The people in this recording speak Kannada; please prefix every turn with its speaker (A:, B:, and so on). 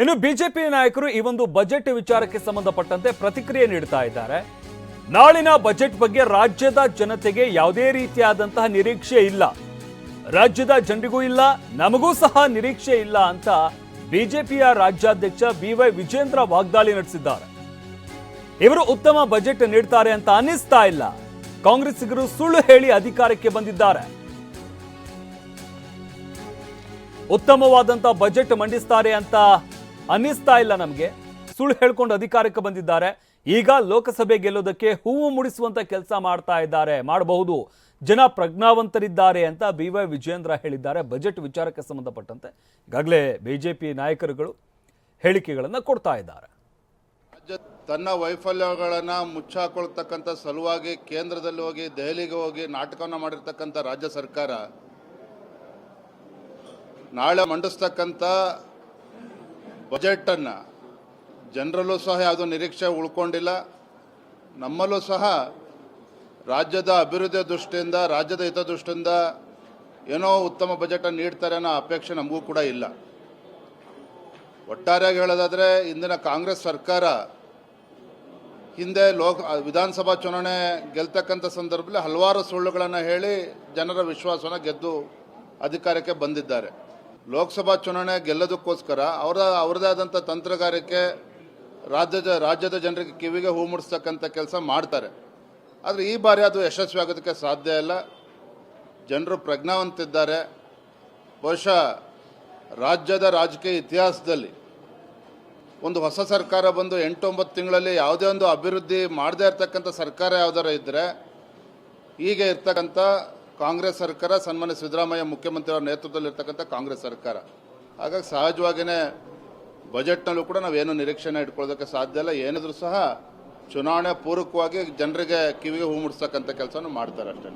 A: ಇನ್ನು ಬಿಜೆಪಿ ನಾಯಕರು ಈ ಒಂದು ಬಜೆಟ್ ವಿಚಾರಕ್ಕೆ ಸಂಬಂಧಪಟ್ಟಂತೆ ಪ್ರತಿಕ್ರಿಯೆ ನೀಡ್ತಾ ಇದ್ದಾರೆ. ನಾಳಿನ ಬಜೆಟ್ ಬಗ್ಗೆ ರಾಜ್ಯದ ಜನತೆಗೆ ಯಾವುದೇ ರೀತಿಯಾದಂತಹ ನಿರೀಕ್ಷೆ ಇಲ್ಲ. ರಾಜ್ಯದ ಜನರಿಗೂ ಇಲ್ಲ, ನಮಗೂ ಸಹ ನಿರೀಕ್ಷೆ ಇಲ್ಲ ಅಂತ ಬಿಜೆಪಿಯ ರಾಜ್ಯಾಧ್ಯಕ್ಷ ಬಿವೈ ವಿಜೇಂದ್ರ ವಾಗ್ದಾಳಿ ನಡೆಸಿದ್ದಾರೆ. ಇವರು ಉತ್ತಮ ಬಜೆಟ್ ನೀಡ್ತಾರೆ ಅಂತ ಅನ್ನಿಸ್ತಾ ಇಲ್ಲ. ಕಾಂಗ್ರೆಸ್ಸಿಗರು ಸುಳ್ಳು ಹೇಳಿ ಅಧಿಕಾರಕ್ಕೆ ಬಂದಿದ್ದಾರೆ. ಉತ್ತಮವಾದಂತಹ ಬಜೆಟ್ ಮಂಡಿಸ್ತಾರೆ ಅಂತ ಅನ್ನಿಸ್ತಾ ಇಲ್ಲ ನಮಗೆ. ಸುಳ್ಳು ಹೇಳ್ಕೊಂಡು ಅಧಿಕಾರಕ್ಕೆ ಬಂದಿದ್ದಾರೆ. ಈಗ ಲೋಕಸಭೆ ಗೆಲ್ಲೋದಕ್ಕೆ ಹೂವು ಮುಡಿಸುವಂತ ಕೆಲಸ ಮಾಡ್ತಾ ಇದ್ದಾರೆ. ಮಾಡಬಹುದು. ಜನ ಪ್ರಜ್ಞಾವಂತರಿದ್ದಾರೆ ಅಂತ ಬಿ ವೈ ವಿಜಯೇಂದ್ರ ಹೇಳಿದ್ದಾರೆ. ಬಜೆಟ್ ವಿಚಾರಕ್ಕೆ ಸಂಬಂಧಪಟ್ಟಂತೆ ಈಗಾಗಲೇ ಬಿಜೆಪಿ ನಾಯಕರುಗಳು ಹೇಳಿಕೆಗಳನ್ನು ಕೊಡ್ತಾ ಇದ್ದಾರೆ.
B: ರಾಜ್ಯ ತನ್ನ ವೈಫಲ್ಯಗಳನ್ನು ಮುಚ್ಚಾಕೊಳ್ತಕ್ಕಂಥ ಸಲುವಾಗಿ ಕೇಂದ್ರದಲ್ಲಿ ಹೋಗಿ, ದೆಹಲಿಗೆ ಹೋಗಿ ನಾಟಕವನ್ನು ಮಾಡಿರ್ತಕ್ಕಂಥ ರಾಜ್ಯ ಸರ್ಕಾರ ನಾಳೆ ಮಂಡಿಸ್ತಕ್ಕಂಥ ಬಜೆಟನ್ನು ಜನರಲ್ಲೂ ಸಹ ಯಾವುದೋ ನಿರೀಕ್ಷೆ ಉಳ್ಕೊಂಡಿಲ್ಲ. ನಮ್ಮಲ್ಲೂ ಸಹ ರಾಜ್ಯದ ಅಭಿವೃದ್ಧಿಯ ದೃಷ್ಟಿಯಿಂದ, ರಾಜ್ಯದ ಹಿತದೃಷ್ಟಿಯಿಂದ ಏನೋ ಉತ್ತಮ ಬಜೆಟನ್ನು ನೀಡ್ತಾರೆ ಅನ್ನೋ ಅಪೇಕ್ಷೆ ನಮಗೂ ಕೂಡ ಇಲ್ಲ. ಒಟ್ಟಾರೆಯಾಗಿ ಹೇಳೋದಾದರೆ, ಇಂದಿನ ಕಾಂಗ್ರೆಸ್ ಸರ್ಕಾರ ಹಿಂದೆ ಲೋಕ, ವಿಧಾನಸಭಾ ಚುನಾವಣೆ ಗೆಲ್ತಕ್ಕಂಥ ಸಂದರ್ಭದಲ್ಲಿ ಹಲವಾರು ಸುಳ್ಳುಗಳನ್ನು ಹೇಳಿ ಜನರ ವಿಶ್ವಾಸವನ್ನು ಗೆದ್ದು ಅಧಿಕಾರಕ್ಕೆ ಬಂದಿದ್ದಾರೆ. ಲೋಕಸಭಾ ಚುನಾವಣೆ ಗೆಲ್ಲೋದಕ್ಕೋಸ್ಕರ ಅವರ ಅವರದೇ ಆದಂಥ ತಂತ್ರಗಾರಿಕೆ ರಾಜ್ಯದ ರಾಜ್ಯದ ಜನರಿಗೆ ಕಿವಿಗೆ ಹೂ ಮುಡಿಸ್ತಕ್ಕಂಥ ಕೆಲಸ ಮಾಡ್ತಾರೆ. ಆದರೆ ಈ ಬಾರಿ ಅದು ಯಶಸ್ವಿ ಆಗೋದಕ್ಕೆ ಸಾಧ್ಯ ಇಲ್ಲ. ಜನರು ಪ್ರಜ್ಞಾವಂತಿದ್ದಾರೆ. ಬಹುಶಃ ರಾಜ್ಯದ ರಾಜಕೀಯ ಇತಿಹಾಸದಲ್ಲಿ ಒಂದು ಹೊಸ ಸರ್ಕಾರ ಬಂದು ಎಂಟೊಂಬತ್ತು ತಿಂಗಳಲ್ಲಿ ಯಾವುದೇ ಒಂದು ಅಭಿವೃದ್ಧಿ ಮಾಡದೇ ಇರ್ತಕ್ಕಂಥ ಸರ್ಕಾರ ಯಾವ್ದಾರ ಇದ್ದರೆ ಈಗ ಇರ್ತಕ್ಕಂಥ ಕಾಂಗ್ರೆಸ್ ಸರ್ಕಾರ ಸನ್ಮಾನ್ಯ ಸಿದ್ದರಾಮಯ್ಯ ಮುಖ್ಯಮಂತ್ರಿ ಅವರ ನೇತೃತ್ವದಲ್ಲಿ ಇರ್ತಕ್ಕಂಥ ಕಾಂಗ್ರೆಸ್ ಸರ್ಕಾರ. ಹಾಗಾಗಿ ಸಹಜವಾಗಿಯೇ ಬಜೆಟ್ನಲ್ಲೂ ಕೂಡ ನಾವೇನು ನಿರೀಕ್ಷೆನ ಇಟ್ಕೊಳ್ಳೋದಕ್ಕೆ ಸಾಧ್ಯ ಇಲ್ಲ. ಏನಿದ್ರೂ ಸಹ ಚುನಾವಣೆ ಪೂರ್ವಕವಾಗಿ ಜನರಿಗೆ ಕಿವಿಗೆ ಹೂ ಮುಡಿಸ್ತಕ್ಕಂಥ ಕೆಲಸವನ್ನು ಮಾಡ್ತಾರೆ ಅಷ್ಟೇ